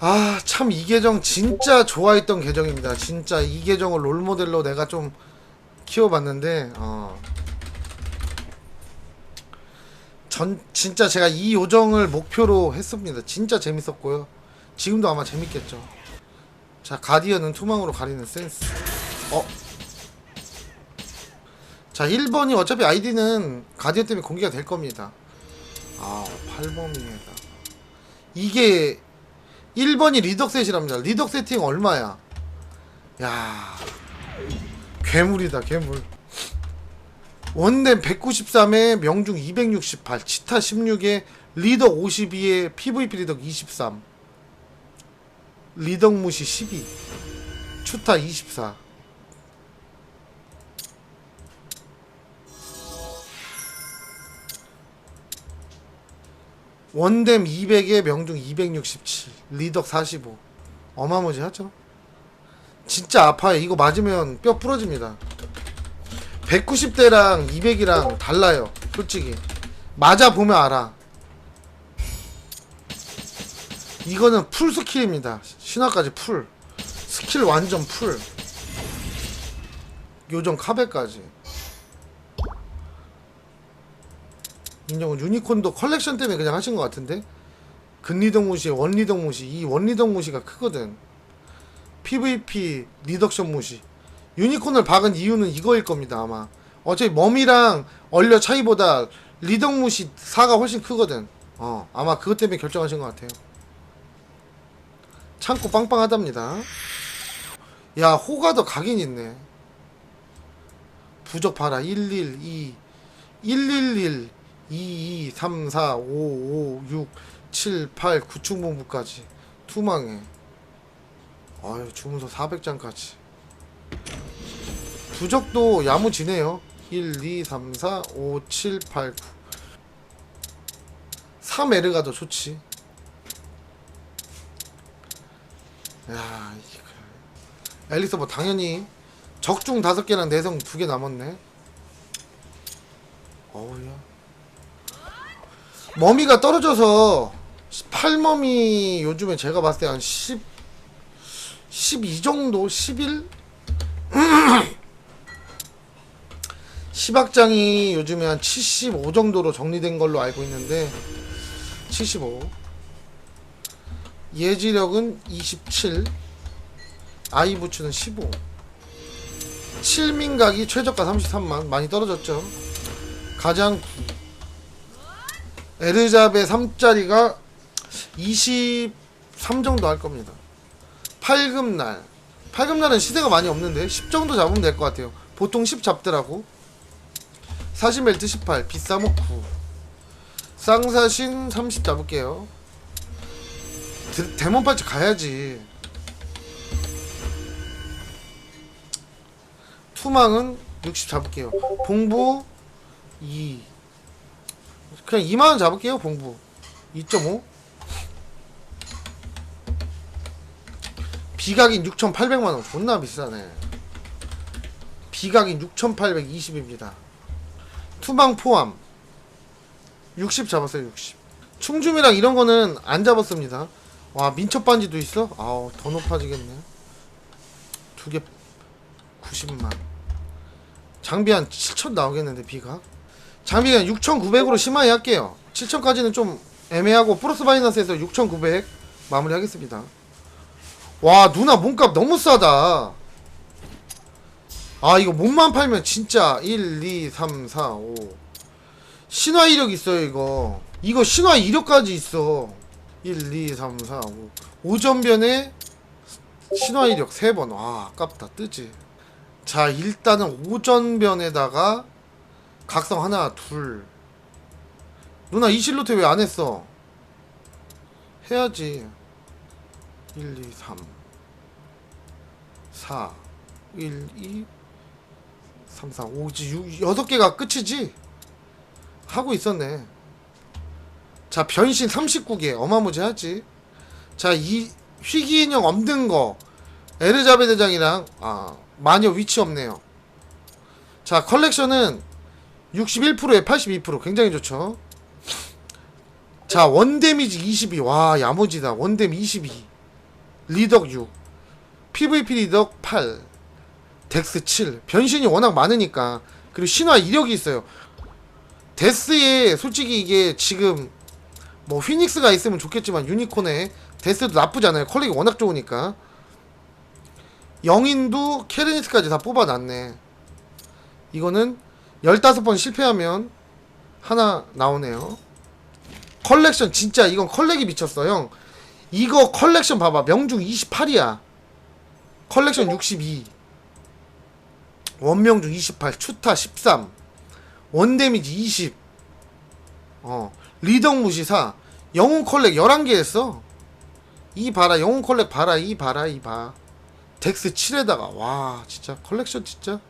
아 참 이 계정 진짜 좋아했던 계정입니다. 진짜 이 계정을 롤모델로 내가 좀 키워봤는데 어. 전 진짜 제가 이 요정을 목표로 했습니다. 진짜 재밌었고요. 지금도 아마 재밌겠죠. 자 가디언은 투망으로 가리는 센스. 어? 자 1번이 어차피 아이디는 가디언 때문에 공개가 될 겁니다. 아 8범위에다 이게 1번이 리덕 셋이랍니다. 리덕 세팅 얼마야? 야 괴물이다 괴물. 원댐 193에 명중 268 치타 16에 리덕 52에 PVP 리덕 23 리덕 무시 12 추타 24 원댐 200에 명중 267 리덕 45 어마무지하죠? 진짜 아파요. 이거 맞으면 뼈 부러집니다. 190대랑 200이랑 달라요 솔직히. 맞아 보면 알아. 이거는 풀 스킬입니다. 신화까지 풀. 스킬 완전 풀. 요정 카베까지 인정은 유니콘도 컬렉션 때문에 그냥 하신 것 같은데? 근리덕 무시 원리덕 무시 이 원리덕 무시가 크거든. PVP 리덕션 무시 유니콘을 박은 이유는 이거일 겁니다 아마. 어차피 멈이랑 얼려 차이보다 리덕 무시 4가 훨씬 크거든. 어 아마 그것 때문에 결정하신 것 같아요. 창고 빵빵하답니다. 야 호가 더 각인 있네. 부적 봐라 112 111 2 2 3 4 5 5 6 7 8 9충 본부까지. 투망해. 아유 주문서 400장까지. 부적도 야무지네요. 1 2 3 4 5 7 8 9 3에르가 더 좋지. 야 앨리스 뭐 당연히 적중 5개랑 내성 2개 남았네. 어우야 머미가 떨어져서 8머미 요즘에 제가 봤을 때 한 10, 12 정도? 11? 10악장이 요즘에 한 75 정도로 정리된 걸로 알고 있는데 75 예지력은 27 아이부츠는 15 칠민각이 최저가 33만 많이 떨어졌죠 가장 에르자베 3짜리가 23 정도 할 겁니다. 8금날. 8금날은 시세가 많이 없는데 10 정도 잡으면 될 것 같아요. 보통 10 잡더라고. 사신벨트 18, 비싸모 9. 쌍사신 30 잡을게요. 드, 데몬 팔찌 가야지. 투망은 60 잡을게요. 봉부 2. 그냥 2만원 잡을게요 봉부. 2.5 비각인 6,800만원. 존나 비싸네. 비각인 6,820입니다. 투망 포함. 60 잡았어요 60 충줌이랑 이런 거는 안 잡았습니다. 와 민첩 반지도 있어? 아우 더 높아지겠네. 두 개 90만. 장비 한 7천 나오겠는데 비각 장비 그냥 6,900으로 심하게 할게요. 7,000까지는 좀 애매하고 플러스 마이너스에서 6,900 마무리 하겠습니다. 와 누나 몸값 너무 싸다. 아 이거 몸만 팔면 진짜 1, 2, 3, 4, 5 신화 이력 있어요 이거. 이거 신화 이력까지 있어. 1, 2, 3, 4, 5 오전변에 신화 이력 3번. 와 아깝다 뜨지. 자 일단은 오전변에다가 각성 하나 둘. 누나 이실로테 왜 안 했어? 해야지. 1 2 3 4 1 2 3 4 5 6 여섯 개가 끝이지? 하고 있었네. 자 변신 39개. 어마무지하지? 자이 희귀 인형 없는 거. 에르자베 대장이랑 아 마녀 위치 없네요. 자 컬렉션은 61%에 82% 굉장히 좋죠. 자, 원 데미지 22. 와, 야무지다. 원 데미 22. 리덕 6 PVP 리덕 8 덱스 7 변신이 워낙 많으니까. 그리고 신화 이력이 있어요. 데스에 솔직히 이게 지금 뭐 휘닉스가 있으면 좋겠지만 유니콘에 데스도 나쁘지 않아요. 퀄릭이 워낙 좋으니까. 영인도 캐르니스까지 다 뽑아놨네. 이거는 15번 실패하면 하나 나오네요. 컬렉션 진짜 이건 컬렉이 미쳤어 형. 이거 컬렉션 봐봐. 명중 28이야. 컬렉션 62 원명중 28 추타 13 원데미지 20 어, 리덕 무시사. 영웅 컬렉 11개 했어. 이 봐라. 영웅 컬렉 봐라. 이 봐라. 이 봐. 덱스 7에다가. 와 진짜 컬렉션 진짜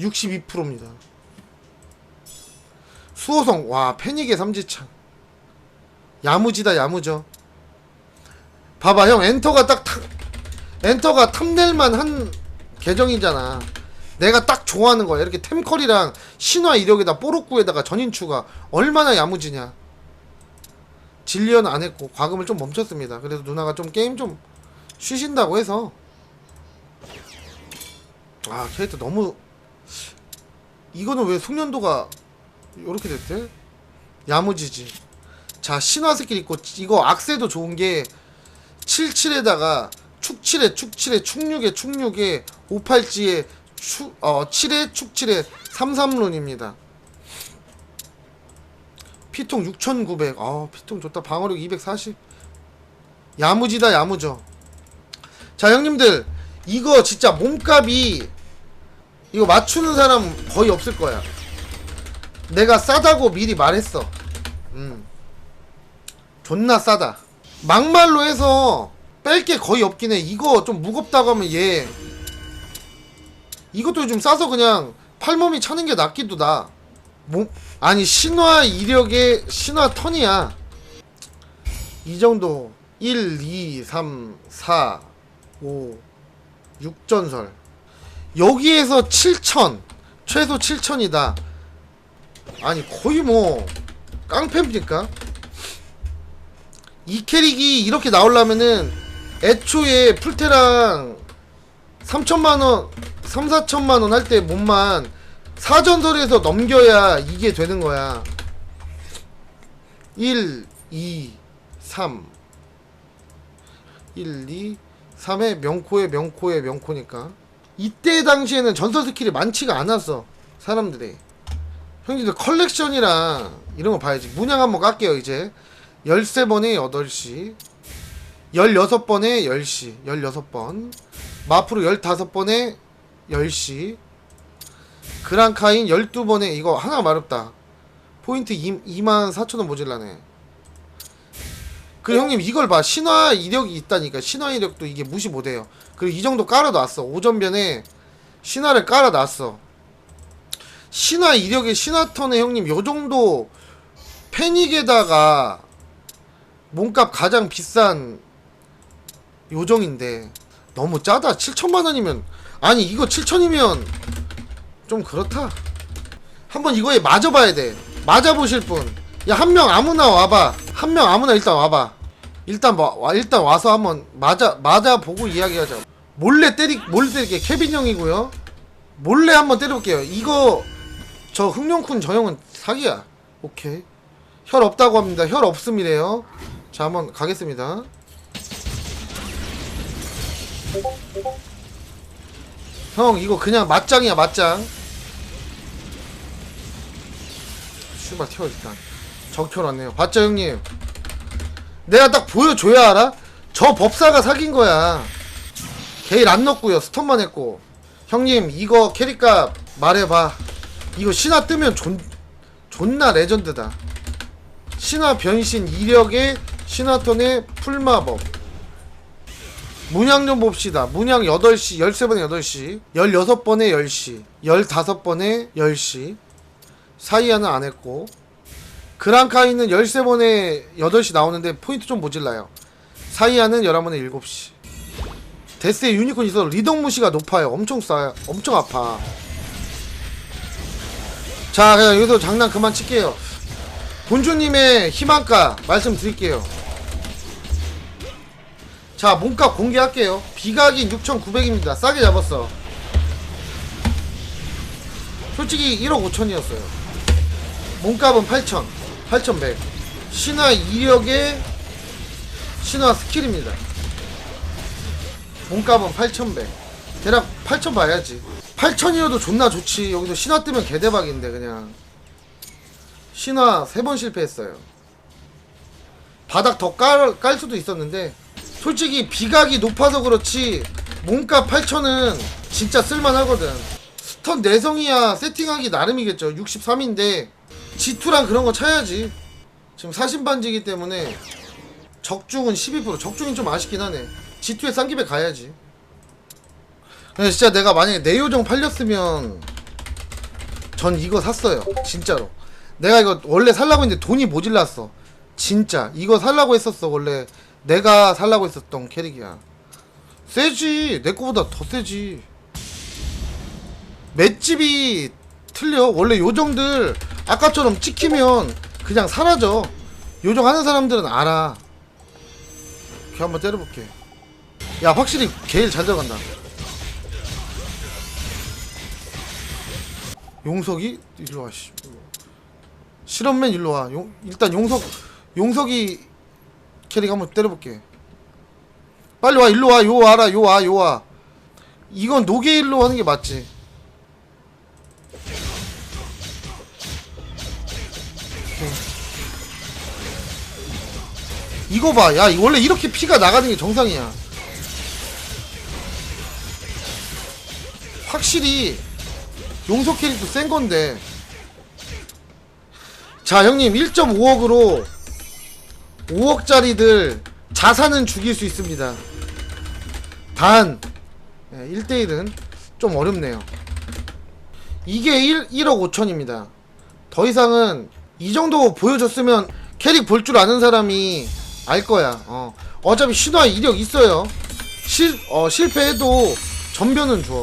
62%입니다. 수호성 와 패닉의 삼지창. 야무지다 야무져. 봐봐 형 엔터가 딱 타, 엔터가 탐낼만 한 계정이잖아. 내가 딱 좋아하는 거야. 이렇게 템컬이랑 신화 이력에다 뽀록구에다가 전인 추가 얼마나 야무지냐. 진리언 안 했고 과금을 좀 멈췄습니다. 그래서 누나가 좀 게임 좀 쉬신다고 해서. 아 캐릭터 너무 이거는 왜 숙련도가 요렇게 됐대? 야무지지. 자 신화 스킬 있고 이거 악세도 좋은 게 77에다가 축7에 축7에 축6에 축6에 58지에 축, 어, 7에 축7에 33룬입니다. 피통 6900 아 피통 좋다. 방어력 240 야무지다 야무져. 자 형님들 이거 진짜 몸값이 이거 맞추는 사람 거의 없을 거야. 내가 싸다고 미리 말했어. 음. 존나 싸다. 막말로 해서 뺄 게 거의 없긴 해. 이거 좀 무겁다고 하면 얘. 이것도 좀 싸서 그냥 팔몸이 차는 게 낫기도 나. 뭐, 아니 신화 이력의 신화 턴이야. 이 정도. 1, 2, 3, 4, 5, 6전설 여기에서 7천 최소 7천이다. 아니 거의 뭐 깡패입니까? 이 캐릭이 이렇게 나오려면은 애초에 풀테랑 3천만원 3, 4천만원 할 때 몸만 사전설에서 넘겨야 이게 되는 거야. 1, 2, 3 1, 2, 3의 명코의 명코의 명코니까 이때 당시에는 전설 스킬이 많지가 않았어 사람들이. 형님들 컬렉션이랑 이런 거 봐야지. 문양 한번 깎게요 이제. 13번에 8시 16번에 10시 16번 마프로 15번에 10시 그랑카인 12번에 이거 하나 마렵다. 포인트 24,000원 모질라네. 그 형님 이걸 봐. 신화 이력이 있다니까. 신화 이력도 이게 무시 못해요 그리고 이 정도 깔아놨어. 오전변에 신화를 깔아놨어. 신화 이력의 신화턴에 형님 요 정도 패닉에다가 몸값 가장 비싼 요정인데 너무 짜다. 7천만 원이면. 아니 이거 7천이면 좀 그렇다. 한번 이거에 맞아봐야 돼. 맞아보실 분 야 한 명 아무나 와봐. 한 명 아무나 일단 와봐. 일단 와, 와- 일단 와서 한번 맞아 맞아 보고 이야기하자 몰래 때리 몰래 때릴게 케빈 형이고요. 몰래 한번 때려볼게요. 이거 저 흥룡쿤 저 형은 사기야. 오케이. 혈 없다고 합니다. 혈 없음이래요. 자 한번 가겠습니다. 형 이거 그냥 맞짱이야 맞짱. 슈발 튀어 일단. 적혈 왔네요. 봤죠 형님? 내가 딱 보여줘야 알아? 저 법사가 사귄 거야 게일 안 넣었고요. 스턴만 했고. 형님 이거 캐릭값 말해봐. 이거 신화 뜨면 존, 존나 레전드다. 신화 변신 이력의 신화턴의 풀마법. 문양 좀 봅시다. 문양 8시 13번에 8시 16번에 10시 15번에 10시. 사이아는 안 했고. 그랑카이는 13번에 8시 나오는데 포인트 좀 모질라요. 사이아는 11번에 7시 데스에 유니콘 있어도 리덕 무시가 높아요. 엄청 싸요. 엄청 아파. 자 그냥 여기서 장난 그만 칠게요. 본주님의 희망가 말씀드릴게요. 자 몸값 공개할게요. 비각인 6,900입니다. 싸게 잡았어. 솔직히 1억 5천이었어요. 몸값은 8천 8,100 신화 이력에 신화 스킬입니다 몸값은 8,100 대략 8천 봐야지. 8천이어도 존나 좋지. 여기서 신화 뜨면 개대박인데 그냥. 신화 3번 실패했어요. 바닥 더 깔, 깔 수도 있었는데 솔직히 비각이 높아서 그렇지 몸값 8천은 진짜 쓸만하거든. 스턴 내성이야. 세팅하기 나름이겠죠. 63인데 G2랑 그런 거 차야지. 지금 사신반지기 때문에 적중은 12% 적중이 좀 아쉽긴 하네 G2에 싼 김에 가야지. 근데 진짜 내가 만약에 내요정 팔렸으면 전 이거 샀어요. 진짜로. 내가 이거 원래 살라고 했는데 돈이 모질랐어. 진짜. 이거 살라고 했었어 원래. 내가 살라고 했었던 캐릭이야. 세지. 내 거보다 더 세지. 맷집이 틀려. 원래 요정들 아까처럼 찍히면 그냥 사라져. 요정 하는 사람들은 알아. 걔 한번 때려볼게 야 확실히 게일 잘 들어간다. 용석이 일로 와 씨. 실험맨 일로 와. 용, 일단 용석 용석이 캐릭 한번 때려볼게. 빨리 와 일로 와요 와라 요 와 요 와. 이건 노게일로 하는 게 맞지. 이거 봐. 야, 원래 이렇게 피가 나가는 게 정상이야. 확실히 용서 캐릭도 센 건데. 자, 형님 1.5억으로 5억짜리들 자산은 죽일 수 있습니다. 단 1대1은 좀 어렵네요. 이게 1, 1억 5천입니다. 더 이상은 이 정도 보여줬으면 캐릭 볼 줄 아는 사람이 알 거야. 어. 어차피 신화 이력 있어요. 실, 어, 실패해도 전변은 줘.